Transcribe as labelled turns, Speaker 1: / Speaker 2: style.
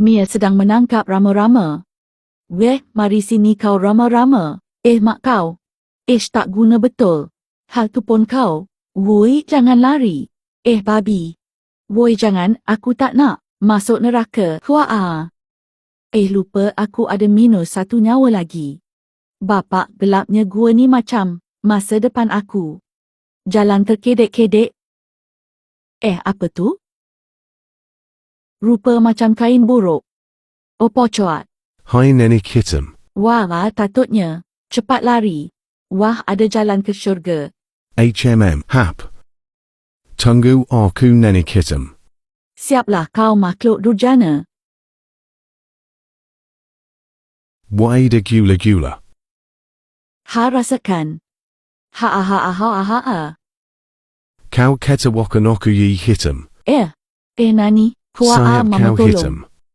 Speaker 1: Mia sedang menangkap rama-rama. Weh, mari sini kau rama-rama. Eh, mak kau. Ish tak guna betul. Hal tu pun kau. Woi, jangan lari. Eh, babi. Woi, jangan. Aku tak nak. Masuk neraka. Huaa. Eh, lupa aku ada minus satu nyawa lagi. Bapak, gelapnya gua ni macam masa depan aku. Jalan terkedek-kedek. Eh, apa tu? Rupa macam kain buruk. Opo cuat.
Speaker 2: Hi Nenny Kittem.
Speaker 1: Wah, tatutnya. Cepat lari. Wah, ada jalan ke syurga.
Speaker 2: HMM. Hap. Tungu Arku Nenny Kittem.
Speaker 1: Siaplah kau makhluk durjana.
Speaker 2: Waida Gula Gula.
Speaker 1: Ha rasakan. Ha ha ha ha ha ha.
Speaker 2: Kau Ketawakanoku Yi Hittem.
Speaker 1: Eh, eh nani? 苦
Speaker 2: 啊，
Speaker 1: 妈
Speaker 2: 妈
Speaker 1: 光
Speaker 2: 荣。